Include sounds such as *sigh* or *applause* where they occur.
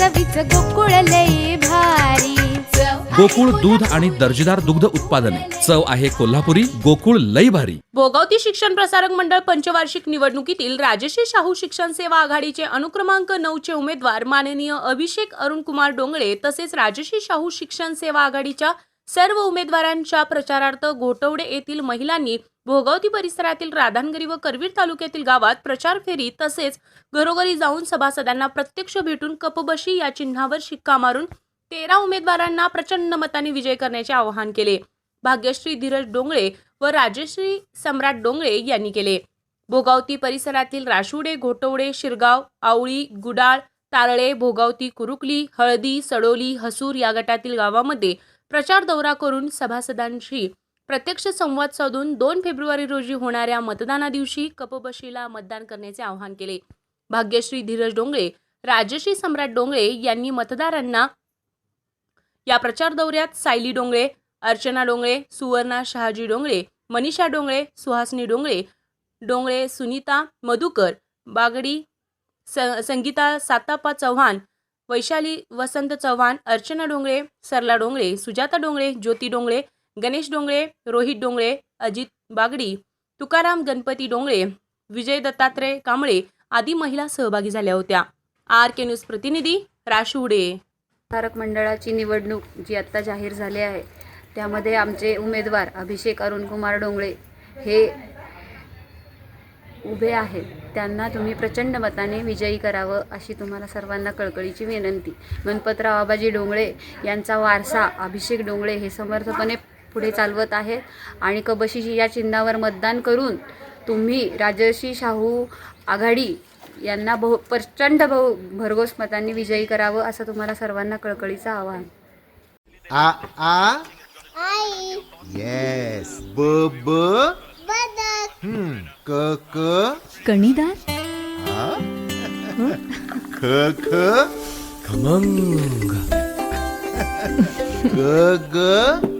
चवीच गोकुळ लई भारी. गोकुळ दूध आणि दर्जेदार दुग्ध उत्पादने. चव आहे कोल्हापुरी गोकुळ लई भारी. भोगावती शिक्षण प्रसारक मंडळ पंचवार्षिक निवडणुकीतील राजश्री शाहू शिक्षण सेवा आघाडीचे अनुक्रमांक नऊचे उमेदवार माननीय अभिषेक अरुण कुमार डोंगळे तसेच राजश्री शाहू शिक्षण सेवा आघाडीच्या सर्व उमेदवारांच्या प्रचारार्थ घोटवडे येथील महिलांनी भोगावती परिसरातील राधानगरी व करवीर तालुक्यातील गावात प्रचार फेरी तसेच घरोघरी जाऊन सभासदांना प्रत्यक्ष भेटून कपबशी या चिन्हावर शिक्का मारून तेरा उमेदवारांना प्रचंड मताने विजय करण्याचे आवाहन केले. भाग्यश्री धीरज डोंगळे व राजश्री सम्राट डोंगळे यांनी केले. भोगावती परिसरातील राशुडे घोटवडे शिरगाव आवळी गुडाळ तारळे भोगावती कुरुकली हळदी सडोली हसूर या गटातील गावामध्ये प्रचार दौरा करून सभासदांशी प्रत्यक्ष संवाद साधून दोन फेब्रुवारी रोजी होणाऱ्या मतदाना दिवशी कपबशीला मतदान करण्याचे आवाहन केले. भाग्यश्री धीरज डोंगळे राजश्री सम्राट डोंगळे यांनी मतदारांना या प्रचार दौऱ्यात सायली डोंगळे अर्चना डोंगळे सुवर्णा शहाजी डोंगळे मनीषा डोंगळे सुहासनी डोंगळे डोंगळे सुनीता मधुकर बागडी स संगीता सातापा चव्हाण वैशाली वसंत चव्हाण अर्चना डोंगळे सरला डोंगळे सुजाता डोंगळे ज्योती डोंगळे गणेश डोंगळे रोहित डोंगळे अजित बागडी तुकाराम गणपती डोंगळे विजय दत्तात्रय कांबळे आदी महिला सहभागी झाल्या होत्या. आर के न्यूज प्रतिनिधी राशुडे प्रसारक मंडळाची निवडणूक जी आत्ता जाहीर झाली आहे त्यामध्ये आमचे उमेदवार अभिषेक अरुणकुमार डोंगळे हे उभे आहेत. त्यांना तुम्ही प्रचंड मताने विजयी करावं अशी तुम्हाला सर्वांना कळकळीची विनंती. गणपतराव आबाजी डोंगळे यांचा वारसा अभिषेक डोंगळे हे समर्थपणे पुढे चालवत आहेत. आणि कबशीची या चिन्हावर मतदान करून तुम्ही राजर्षी शाहू आघाडी यांना बहु प्रचंड बहु भरघोस मतांनी विजयी करावं असं तुम्हाला सर्वांना कळकळीचं आवाहन. आ आ? आई. येस ब ब? बदक. हम्म. क क? कणीदार *laughs* ख ख? खमंग. ग ग?